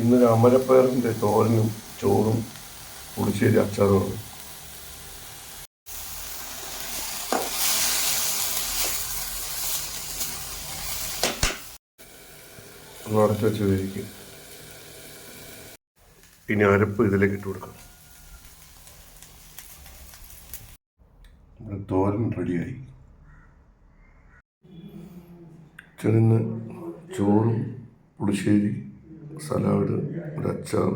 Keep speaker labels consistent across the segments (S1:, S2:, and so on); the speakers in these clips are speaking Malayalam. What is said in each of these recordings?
S1: ഇന്ന് അമരപ്പയറിന്റെ തോരനും ചോറും പുളിശ്ശേരി അച്ചാറുമാണ് ഒന്ന് വെച്ച് വേവിക്കും. ഇനി അരപ്പ് ഇതിലേക്ക് ഇട്ട് കൊടുക്കാം. നമ്മുടെ തോരൻ റെഡിയായി. ചെറിയ ചോറും പുളിശ്ശേരി സലാഡ് ഒരു അച്ചാർ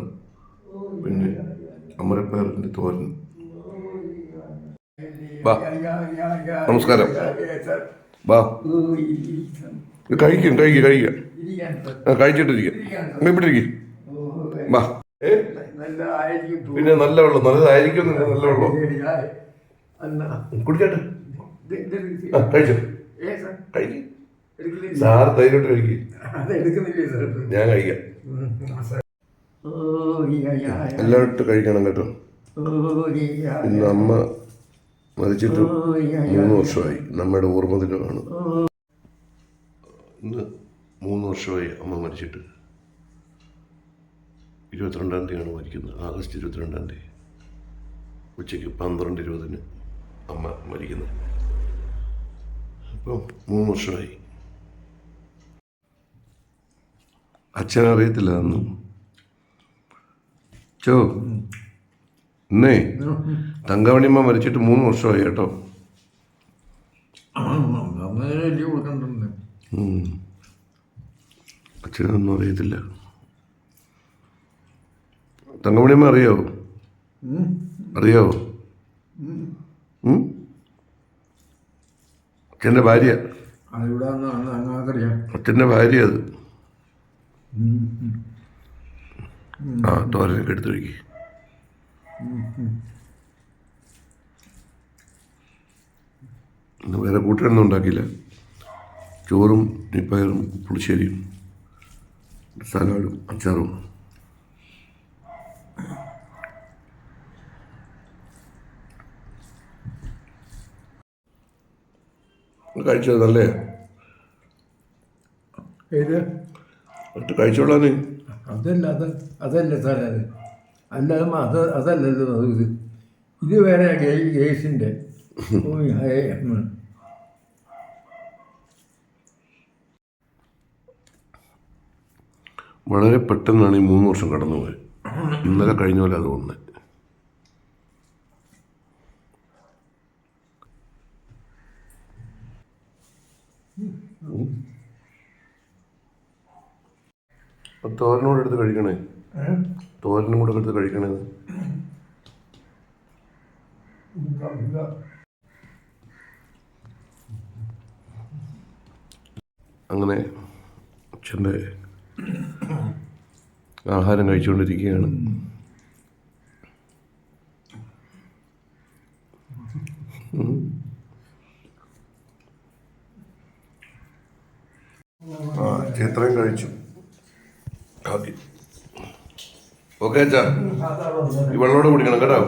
S1: പിന്നെ അമരപ്പയറിന്റെ തോരൻ. ബാ നമസ്കാരം. ബാ. കഴിക്കും കഴിക്കും കഴിക്കുക ആ കഴിച്ചിട്ടിരിക്കുക ഇവിടെ ഇരിക്കും
S2: നല്ലതായിരിക്കും
S1: പിന്നെ നല്ല വെള്ളം നല്ലതായിരിക്കും നല്ല വെള്ളം കുടിക്കട്ടെ. കഴിച്ചോ. കഴിക്കും. സാർ തൈരോട്ട് കഴിക്കും. ഞാൻ കഴിക്കാം.
S2: ഓ
S1: ഇട്ട് കഴിക്കണം കേട്ടോ. ഇന്ന് അമ്മ മരിച്ചിട്ട് മൂന്ന് വർഷമായി. നമ്മുടെ ഓർമ്മ ദിനമാണ് ഇന്ന് മൂന്ന് വർഷമായി അമ്മ മരിച്ചിട്ട്. ഇരുപത്തിരണ്ടാം തീയതിയാണ് മരിക്കുന്നത്. ആഗസ്റ്റ് ഇരുപത്തിരണ്ടാം തീയതി. ഉച്ചയ്ക്ക് പന്ത്രണ്ട് ഇരുപതിന് അമ്മ മരിക്കുന്നത്. അപ്പം മൂന്ന് വർഷമായി. അച്ഛൻ അറിയത്തില്ല അന്ന്. ചോ ഇന്നേ തങ്കമണിയമ്മ മരിച്ചിട്ട് മൂന്ന് വർഷമായി കേട്ടോ. അച്ഛനൊന്നും അറിയത്തില്ല. തങ്കമണിയമ്മ അറിയാവോ അറിയോ? ഉം? അച്ഛന്റെ ഭാര്യ. അച്ഛന്റെ ഭാര്യ അത്. ആ തോരനൊക്കെ എടുത്ത് കഴിക്കി ഇന്ന് വേറെ കൂട്ടുകാരൊന്നും ഉണ്ടാക്കിയില്ല. ചോറും നിപ്പയറും പുളിശ്ശേരിയും സലാഡും അച്ചാറും. കഴിച്ചത് നല്ലേ
S2: ഇത്
S1: എന്നിട്ട് കഴിച്ചോളാന്.
S2: അതല്ല അത് അതല്ല സാറേ അത്. അല്ലാതെ അത് അതല്ലല്ലോ അത് ഇത് ഇത്. വേറെ ഗേസിന്റെ
S1: വളരെ പെട്ടെന്നാണ് ഈ മൂന്ന് വർഷം കടന്നുപോയത്. ഇന്നലെ കഴിഞ്ഞ പോലെ അത് തോന്നുന്നത് അപ്പൊ തോരനും എടുത്ത് കഴിക്കണേ? തോരനും കൂടെ എടുത്ത് കഴിക്കണേ. അങ്ങനെ അച്ഛന്റെ ആഹാരം കഴിച്ചുകൊണ്ടിരിക്കുകയാണ്. ആ ചേത്രയും കഴിച്ചു ഓക്കെ ഓക്കെ അച്ഛാ. ഈ വെള്ളത്തോടെ കുടിക്കണം കേട്ടോ.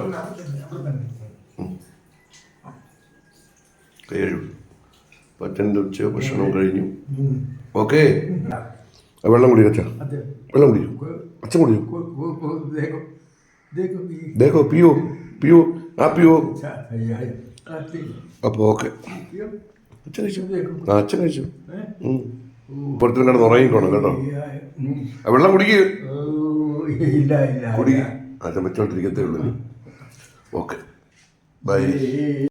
S1: അച്ഛന്റെ ഉച്ച ഭക്ഷണം കഴിഞ്ഞു. ഓക്കെ വെള്ളം കുടിക്കും അച്ഛാ. വെള്ളം കുടിക്കും. അച്ഛൻ കുടിക്കും. ദേഹോ പിയോ പിയോ. ആ പിയോ. അപ്പോൾ ഓക്കെ. അച്ഛൻ കഴിച്ചു? ആ അച്ഛൻ കഴിച്ചു?
S2: ഏ?
S1: ഉം. പുറത്തും കിടന്ന് ഉറങ്ങിക്കോണം കേട്ടോ വെള്ളം
S2: കുടിക്ക്. ഇല്ല ഇല്ല
S1: കുടി. ഉള്ളൂ. ഓക്കെ. ബൈ.